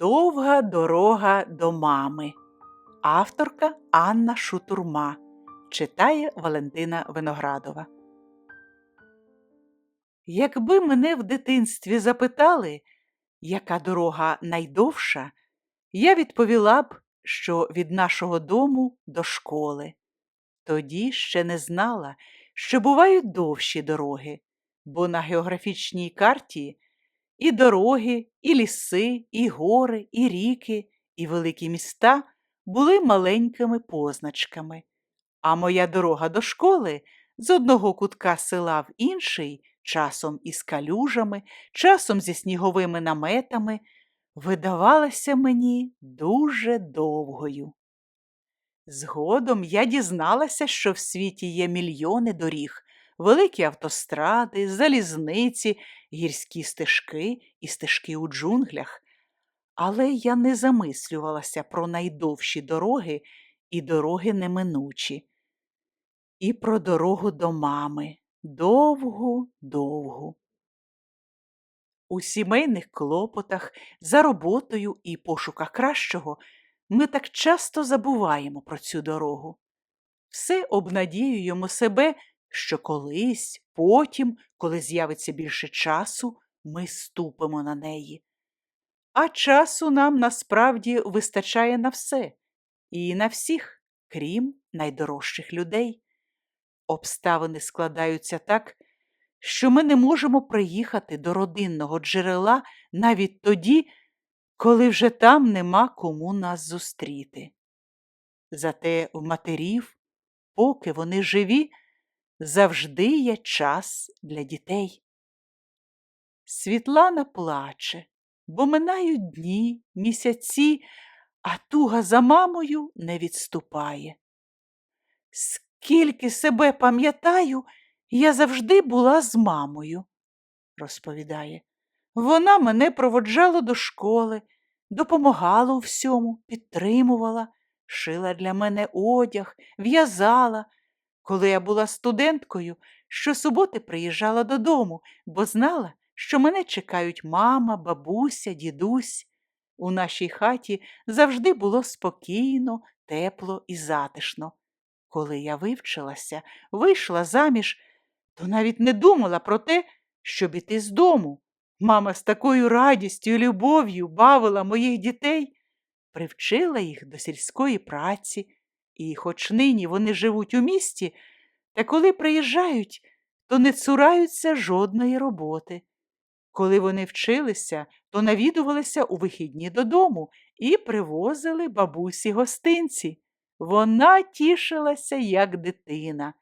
Довга дорога до мами. Авторка Анна Шутурма. Читає Валентина Виноградова. Якби мене в дитинстві запитали, яка дорога найдовша, я відповіла б, що від нашого дому до школи. Тоді ще не знала, що бувають довші дороги, бо на географічній карті і дороги, і ліси, і гори, і ріки, і великі міста були маленькими позначками. А моя дорога до школи з одного кутка села в інший, часом із калюжами, часом зі сніговими наметами, видавалася мені дуже довгою. Згодом я дізналася, що в світі є мільйони доріг, великі автостради, залізниці, гірські стежки і стежки у джунглях. Але я не замислювалася про найдовші дороги і дороги неминучі. І про дорогу до мами довгу, довгу. У сімейних клопотах, за роботою і пошуках кращого ми так часто забуваємо про цю дорогу. Все обнадіюємо себе, що колись, потім, коли з'явиться більше часу, ми ступимо на неї. А часу нам насправді вистачає на все і на всіх, крім найдорожчих людей. Обставини складаються так, що ми не можемо приїхати до родинного джерела навіть тоді, коли вже там нема кому нас зустріти. Зате в матерів, поки вони живі, завжди є час для дітей. Світлана плаче, бо минають дні, місяці, а туга за мамою не відступає. Скільки себе пам'ятаю, я завжди була з мамою, розповідає. Вона мене проводжала до школи, допомагала у всьому, підтримувала, шила для мене одяг, в'язала. Коли я була студенткою, щосуботи приїжджала додому, бо знала, що мене чекають мама, бабуся, дідусь. У нашій хаті завжди було спокійно, тепло і затишно. Коли я вивчилася, вийшла заміж, то навіть не думала про те, щоб іти з дому. Мама з такою радістю і любов'ю бавила моїх дітей, привчила їх до сільської праці, і, хоч нині вони живуть у місті, та коли приїжджають, то не цураються жодної роботи. Коли вони вчилися, то навідувалися у вихідні додому і привозили бабусі гостинці. Вона тішилася, як дитина.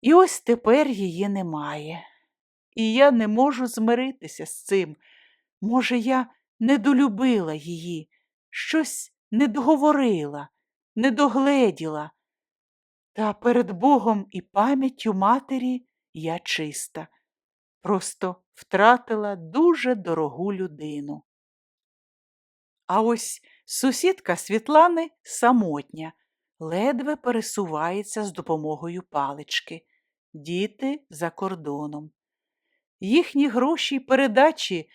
І ось тепер її немає. І я не можу змиритися з цим. Може, я недолюбила її, щось не договорила, не догледіла. Та перед Богом і пам'яттю матері я чиста, просто втратила дуже дорогу людину. А ось сусідка Світлани самотня, ледве пересувається з допомогою палички, діти за кордоном. Їхні гроші й передачі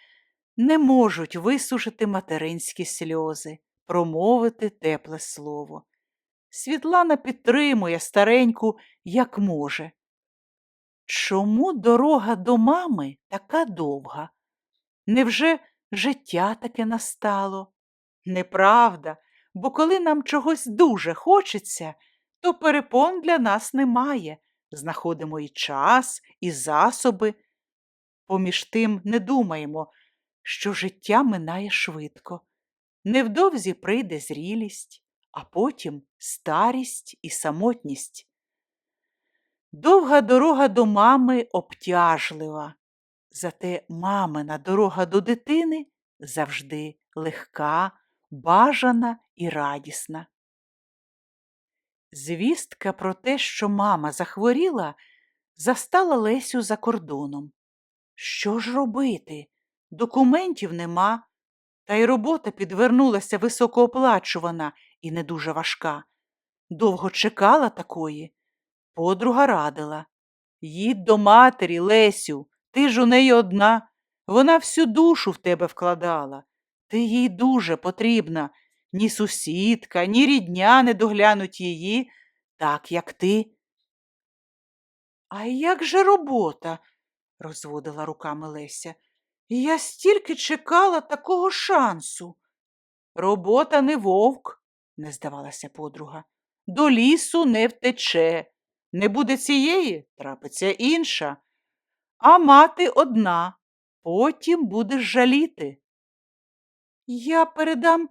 не можуть висушити материнські сльози, промовити тепле слово. Світлана підтримує стареньку, як може. Чому дорога до мами така довга? Невже життя таке настало? Неправда, бо коли нам чогось дуже хочеться, то перепон для нас немає. Знаходимо і час, і засоби. Поміж тим не думаємо, що життя минає швидко. Невдовзі прийде зрілість, а потім старість і самотність. Довга дорога до мами обтяжлива, зате мамина дорога до дитини завжди легка, бажана і радісна. Звістка про те, що мама захворіла, застала Лесю за кордоном. Що ж робити? Документів нема, та й робота підвернулася високооплачувана і не дуже важка. Довго чекала такої. Подруга радила їдь до матері, Лесю, ти ж у неї одна. Вона всю душу в тебе вкладала. Ти їй дуже потрібна. Ні сусідка, ні рідня не доглянуть її, так як ти. А як же робота? розводила руками Леся. Я стільки чекала такого шансу. Робота не вовк, не здавалася подруга. До лісу не втече. Не буде цієї, трапиться інша. А мати одна, потім будеш жаліти. Я передам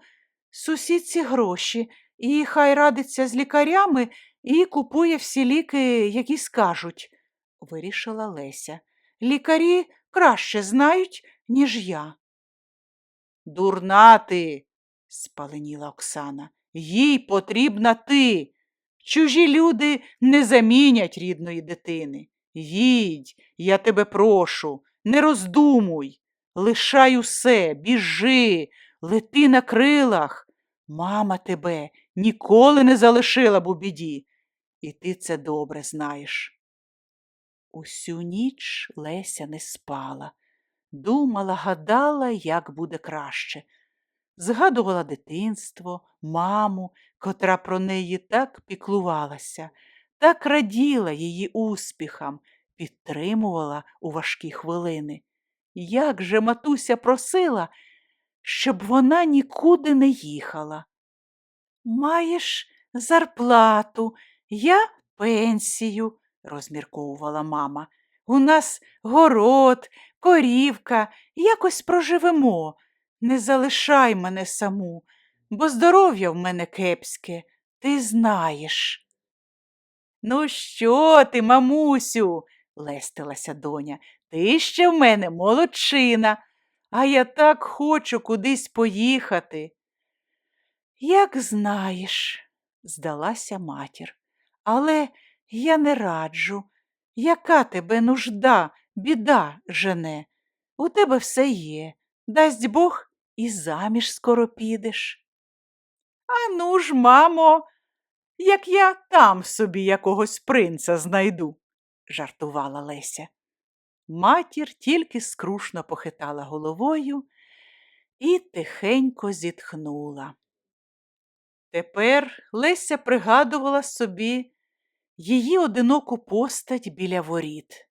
сусідці гроші, і хай радиться з лікарями і купує всі ліки, які скажуть, вирішила Леся. Лікарі краще знають, ніж я. Дурна ти, спаленіла Оксана. Їй потрібна ти. Чужі люди не замінять рідної дитини. Їдь, я тебе прошу, не роздумуй, лишай усе, біжи, лети на крилах. Мама тебе ніколи не залишила б у біді, і ти це добре знаєш. Усю ніч Леся не спала, думала, гадала, як буде краще. Згадувала дитинство, маму, котра про неї так піклувалася, так раділа її успіхам, підтримувала у важкі хвилини. Як же матуся просила, щоб вона нікуди не їхала. Маєш зарплату, я пенсію, розмірковувала мама. У нас город, корівка, якось проживемо. Не залишай мене саму, бо здоров'я в мене кепське, ти знаєш. Ну, що ти, мамусю? лестилася доня. Ти ще в мене молодчина, а я так хочу кудись поїхати. Як знаєш, здалася матір, але я не раджу. Яка тебе нужда, біда жене? У тебе все є. Дасть Бог, і заміж скоро підеш. А ну ж, мамо, як я там собі якогось принца знайду, жартувала Леся. Матір тільки скрушно похитала головою і тихенько зітхнула. Тепер Леся пригадувала собі її одиноку постать біля воріт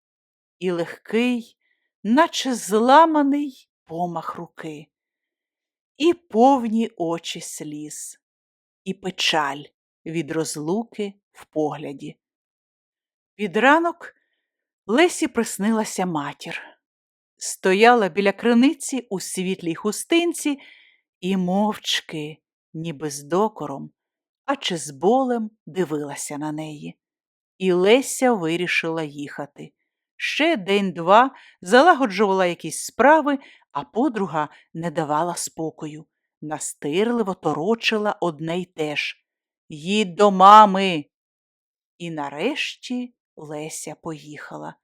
і легкий, наче зламаний помах руки, і повні очі сліз, і печаль від розлуки в погляді. Під ранок Лесі приснилася матір. Стояла біля криниці у світлій хустинці і мовчки, ніби з докором, а чи з болем дивилася на неї. І Леся вирішила їхати. Ще день-два залагоджувала якісь справи, а подруга не давала спокою. Настирливо торочила одне й те ж. Їдь до мами. І нарешті Леся поїхала.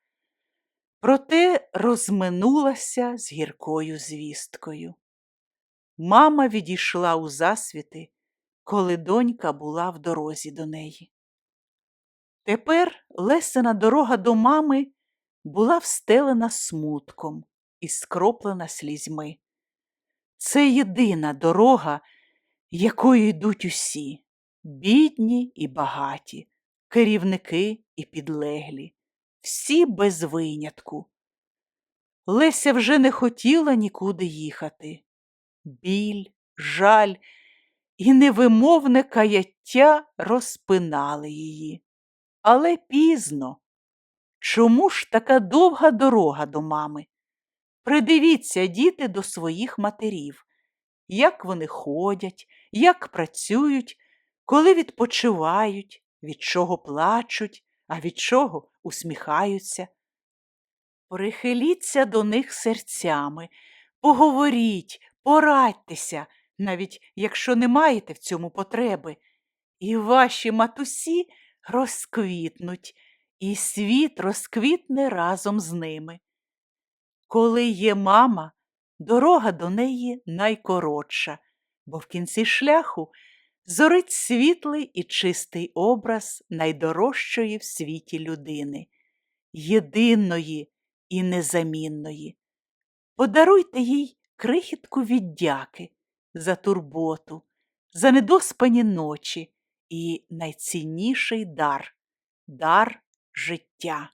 Проте розминулася з гіркою звісткою. Мама відійшла у засвіти, коли донька була в дорозі до неї. Тепер Лесина дорога до мами була встелена смутком і скроплена слізьми. Це єдина дорога, якою йдуть усі бідні і багаті, керівники і підлеглі, всі без винятку. Леся вже не хотіла нікуди їхати. Біль, жаль і невимовне каяття розпинали її. Але пізно. Чому ж така довга дорога до мами? Придивіться, діти, до своїх матерів, як вони ходять, як працюють, коли відпочивають, від чого плачуть, а від чого усміхаються. Прихиліться до них серцями, поговоріть, порадьтеся, навіть якщо не маєте в цьому потреби, і ваші матусі розквітнуть, і світ розквітне разом з ними. Коли є мама, дорога до неї найкоротша, бо в кінці шляху зорить світлий і чистий образ найдорожчої в світі людини, єдиної і незамінної. Подаруйте їй крихітку віддяки, за турботу, за недоспані ночі і найцінніший дар дар життя.